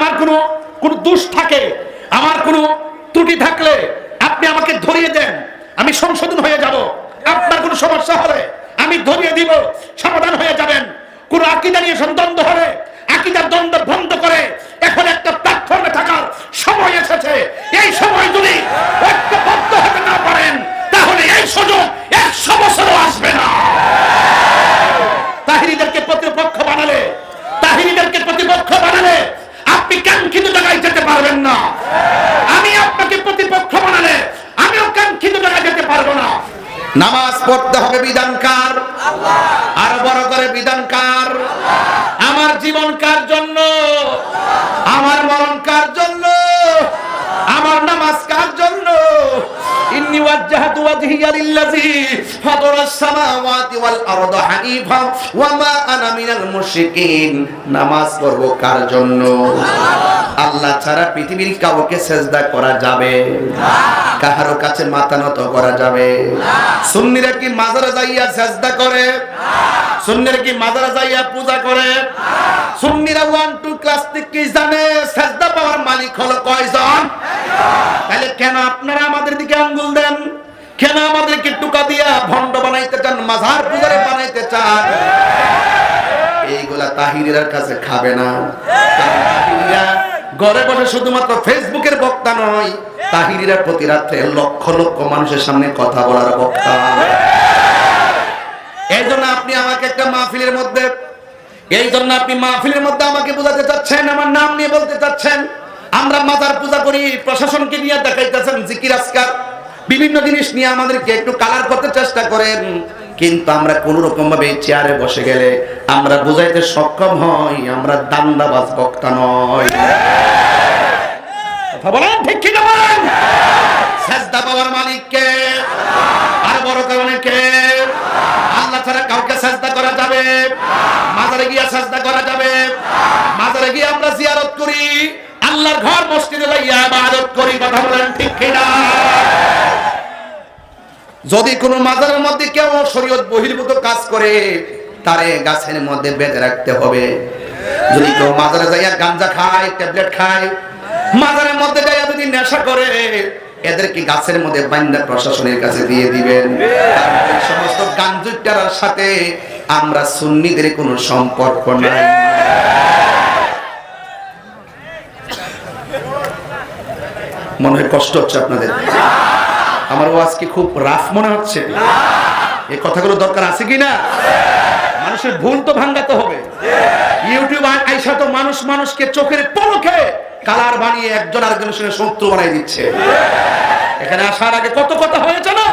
আমার কোনো কোনো দোষ থাকে, আমার কোনো ত্রুটি থাকলে আপনি আমাকে ধরিয়ে দেন, আমি সংশোধন হয়ে যাব। আপনার কোনো সমস্যা হলে আমি ধরিয়ে দিব, সমাধান হয়ে যাবেন। কোন আকিদা নিয়ে দ্বন্দ্ব হলে, আকিদার দ্বন্দ্ব বন্ধ করে এখন একটা প্ল্যাটফর্মে থাকার সময় এসেছে এই সময় যদি ঐক্যবদ্ধ হতে না পারেন তাহলে এই সুযোগ একশো বছরও আসবে না তাহিনীদেরকে প্রতিপক্ষ বানালে তাহিনীদেরকে প্রতিপক্ষ বানালে আপনি কাঙ্ক্ষিত জায়গায় যেতে পারবেন না আমি আপনাকে প্রতিপক্ষ বানালে আমিও কাঙ্ক্ষিত জায়গায় যেতে পারব না নামাজ পড়তে হবে বিধানকার আরও বড় করে বিধানকার আমার জীবন কার জন্য? আমার মরণ কার জন্য? আমার নামাজ কার জন্য? নামাজ পড়ব কার জন্য? আল্লাহ ছাড়া পৃথিবীর কাউকে সেজদা করা যাবে কাহারো কাছে মাথা নত করা যাবে সুন্নিরা কি মাজারে যাইয়া সেজদা করে? সুন্নিরা কি মাজারে যাইয়া পূজা করে? সুন্নিরা ওয়ান টু ক্লাস কি জানে সেজদা পাওয়ার মালিক হলো কয়জন? তাহলে কেন আপনারা আমাদের দিকে আঙ্গুল দেন? কেন আমাদেরকে টুকা দিয়া ভণ্ড বানাইতে চান মাঝার পূজারে বানাইতে চান? এইগুলা তাহিরের কাছে খাবে না। তাহিরিরা ঘরে বসে শুধুমাত্র ফেসবুকের বক্তা নয়, তাহিরিরা প্রতি রাত্রে লক্ষ লক্ষ মানুষের সামনে কথা বলার বক্তা। এই জন্য আপনি আমাকে একটা মাহফিলের মধ্যে এই জন্য আপনি মাহফিলের মধ্যে আমাকে বোঝাতে চাচ্ছেন, আমার নাম নিয়ে বলতে চাচ্ছেন। আমরা মাজার পূজা করি, প্রশাসনকে নিয়ে দেখাইতেছেন জিকির আজকার। বিভিন্ন জিনিস নিয়ে আমাদেরকে একটু কালার করতে চেষ্টা করেন, কিন্তু আমরা কোন রকম ভাবে চেয়ারে বসে গেলে আমরা বুঝাইতে সক্ষম হই, আমরা দান্দাবাজ বক্তা নয় কথা বলেন ঠিক কি না বলেন সাজদা পাওয়ার মালিককে। আর বড় কারণে কে? আল্লাহ ছাড়া কাউকে সাজদা করা যাবে? মাজারে গিয়া সাজদা করা যাবে? মাজারে গিয়ে আমরা জিয়ারত করি। আল্লাহর ঘর মসজিদে যাইয়া ইবাদত করি, কথা বলেন ঠিক কিনা? যদি কোনো মাজারের মধ্যে কেউ শরীয়ত বহির্ভূত কাজ করে, তারে গাছের মধ্যে বেঁধে রাখতে হবে। যদি কেউ মাজারে যাইয়া গাঞ্জা খায়, ট্যাবলেট খায়, মাজারের মধ্যে যাইয়া যদি নেশা করে এদেরকে গাছের মধ্যে বান্দা প্রশাসনের কাছে দিয়ে দিবেন। সমস্ত গাঞ্জুটার সাথে আমরা সুন্নিদের কোনো সম্পর্ক নাই। মনে হয় কষ্ট হচ্ছে আপনাদের। আমার ওয়াজ কি খুব রাফ মনে হচ্ছে? এই কথাগুলো দরকার আছে কি না? মানুষের ভুল তো ভাঙ্গাতে হবে। ইউটিউব আইসা তো মানুষ মানুষকে চোখের পলকে কালার বানিয়ে একজন আরেকজনের সঙ্গে শত্রু বানাই দিচ্ছে। এখানে আসার আগে কত কথা হয়েছে না?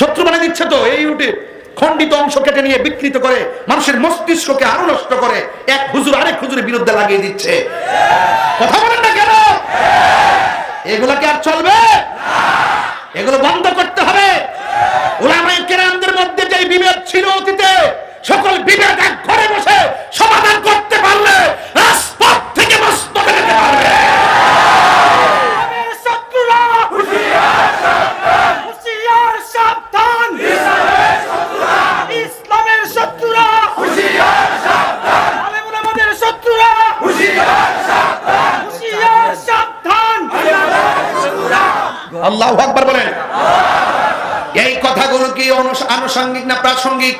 শত্রু বানিয়ে দিচ্ছে তো এই ইউটিউব খণ্ডিত অংশ কেটে নিয়ে বিকৃত করে মানুষের মস্তিষ্ককে আরও নষ্ট করে এক হুজুর আরেক হুজুরের বিরুদ্ধে লাগিয়ে দিচ্ছে। কথা বলেন না কেন? এগুলো কি আর চলবে? এগুলো বন্ধ করতে হবে। ওলামায়ে কেরামদের মধ্যে যে বিভেদ ছিল অতীতে, সকল বিভেদ এক ঘরে আল্লাহু আকবার বলেন। এই কথাগুলো কি আনুষঙ্গিক না প্রাসঙ্গিক?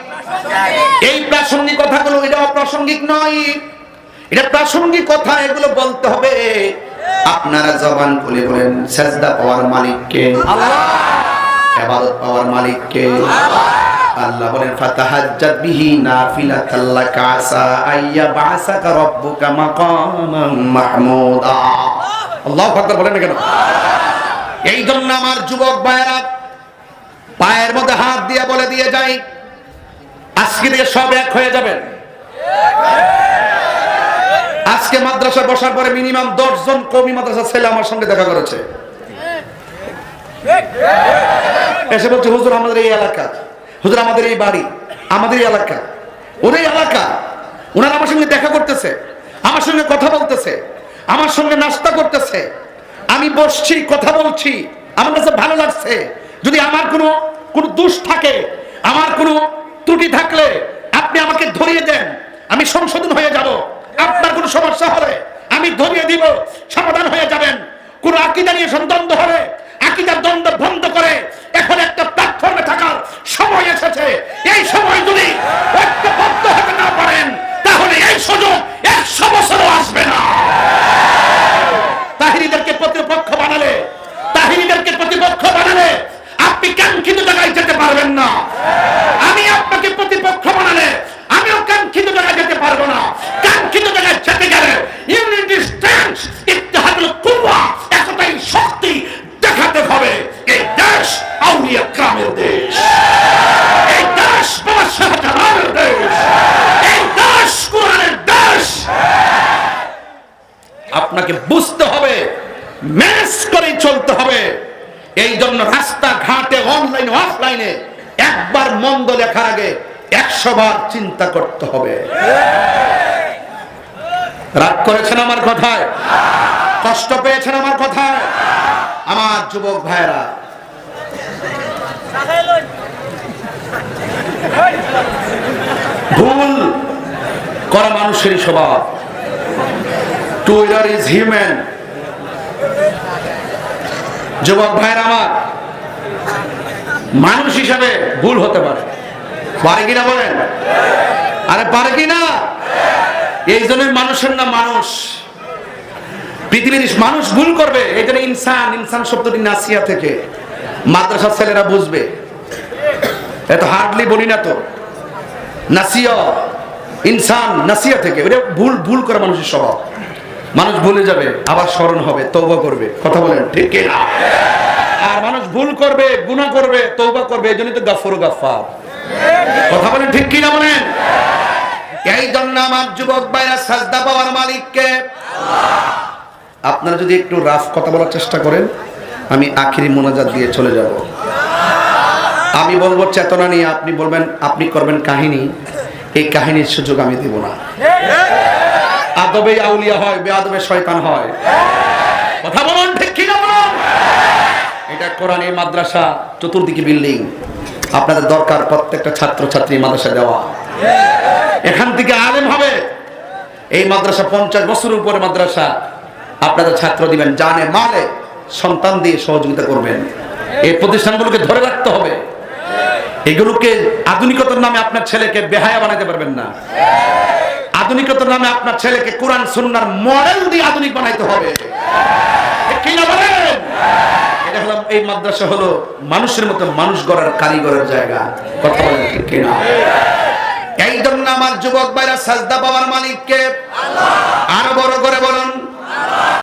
এই প্রাসঙ্গিক কথাগুলো এটা অপ্রাসঙ্গিক নয়। এটা প্রাসঙ্গিক কথা, এগুলো বলতে হবে। আপনারা জবান খুলে বলেন, সেজদা পাওয়ার মালিককে ইবাদত পাওয়ার মালিককে আল্লাহ বলেন ফাতাহাজ্জাত বিহি নাফিলাতাল লাকা আসা আইয়া বাসাকা রাব্বুকা মাকামান মাহমুদা। আল্লাহু আকবার বলেন না কেন? এই জন্য আমার যুবক ভাইয়েরা, পায়ের মধ্যে হাত দিয়ে বলে দিয়ে যাই, আজকে থেকে সব এক হয়ে যাবেন আজকে মাদ্রাসা বসার পরে মিনিমাম দশ জন কমি মাদ্রাসা ছেলে আমার সঙ্গে দেখা করেছে। এসে বলছে, হুজুর, আমাদের এই এলাকা, হুজুর, আমাদের এই বাড়ি, আমাদের এই এলাকা ওদের এলাকা, ওনারা আমার সঙ্গে দেখা করতেছে, আমার সঙ্গে কথা বলতেছে, আমার সঙ্গে নাস্তা করতেছে আমি বসছি, কথা বলছি, আমার কাছে ভালো লাগছে। যদি আমার কোনো কোনো দোষ থাকে, আমার কোনো ত্রুটি থাকলে আপনি আমাকে ধরিয়ে দেন, আমি সংশোধন হয়ে যাব। আপনার কোনো সমস্যা হলে আমি ধরিয়ে দিব, সমাধান হয়ে যাবেন। কোন আকিদা নিয়ে দ্বন্দ্ব হবে, আকিদার দ্বন্দ্ব বন্ধ করে এখন একটা প্ল্যাটফর্মে থাকার সময় এসেছে। এই সময় যদি ঐক্যবদ্ধ হতে না পারেন, তাহলে এই সুযোগ একশো বছরও আসবে না। তাহিনীদেরকে প্রতিপক্ষ বানালে, তাহিনীদেরকে প্রতিপক্ষ বানালে, আপনি কাঙ্ক্ষিত জায়গায় যেতে পারবেন না। আমি আপনাকে প্রতিপক্ষ বানালে, আমিও কাঙ্ক্ষিত জায়গায় যেতে পারব না। কাঙ্ক্ষিত জায়গায় যেতে গেলে ইউনিটি স্ট্রেংথ ইত্তেহাদুল কুওয়া একটাই শক্তি দেখাতে হবে। এই দেশ আউলিয়া গ্রামের দেশ। এই দেশ বাবা শাহজালালের দেশ। এই দেশ কোরআনের দেশ। আপনাকে বুঝতে হবে ম্যানেজ করে চলতে হবে। এই জন্য রাস্তা ঘাটে অনলাইনে অফলাইনে একবার মন্দ লেখার আগে একশো বার চিন্তা করতে হবে। রাগ করেছেন আমার কথায়? কষ্ট পেয়েছেন আমার কথায়? আমার যুবক ভাইরা ভুল করা মানুষেরই স্বভাব। টুইটার ইজ হিউম্যান যুবক ভাইয়ের আমার। মানুষ হিসাবে ভুল হতে পারে। পারে কিনা বলেন? আরে পারে কিনা? এই জন্যই মানুষের না মানুষ। পৃথিবীর মানুষ ভুল করবে, এই জন্য ইনসান ইনসান শব্দটি নাসিয়া থেকে। মাদ্রাসার ছেলেরা বুঝবে। এত হার্ডলি বলি না তো। নাসিয়া, ইনসান, নাসিয়া থেকে। ভুল ভুল করে মানুষের স্বভাব। মানুষ ভুলে যাবে, আবার স্মরণ হবে তৌবা করবে। কথা বলেন, ঠিক না? আর মানুষ ভুল করবে, গুনাহ করবে তৌবা করবে, এই জন্যই তো গাফর গাফার কথা বলেন, ঠিক কি না বলেন? এই জন্য আমার যুবক ভাইরা সাজদা পাওয়ার মালিককে আপনারা যদি একটু রাফ কথা বলার চেষ্টা করেন, আমি আখিরি মোনাজাত দিয়ে চলে যাব। আমি বলব, চেতনা নিয়ে আপনি বলবেন, আপনি করবেন কাহিনী, এই কাহিনীর সুযোগ আমি দেব না। আদবে আউলিয়া হয়, বেআদবে শয়তান হয়। কথা বলুন, ঠিক কি না এটা কোরআন এই মাদ্রাসা চতুর্দিকে বিল্ডিং। আপনাদের দরকার প্রত্যেকটা ছাত্র ছাত্রী মাদ্রাসা দেওয়া। এখান থেকে আলেম হবে। এই মাদ্রাসা পঞ্চাশ বছরের উপরে মাদ্রাসা। আপনাদের ছাত্র দিবেন, জানে মালে, সন্তান দিয়ে সহযোগিতা করবেন। এই প্রতিষ্ঠানগুলোকে ধরে রাখতে হবে। এগুলোকে আধুনিকতার নামে আপনার ছেলেকে বেহায়া বানাতে পারবেন না। আধুনিকতার নামে আপনার ছেলেকে কোরআন, সুন্নার মডেল দিয়ে আধুনিক বানাইতে হবে। বলেন? এই মাদ্রাসা হলো মানুষের মতো মানুষ গড়ার কারিগরের জায়গা। কথা বলেন ঠিক কিনা? এই জন্য আমার যুবক ভাইরা, সাজদা পাওয়ার মালিককে আরও বড় করে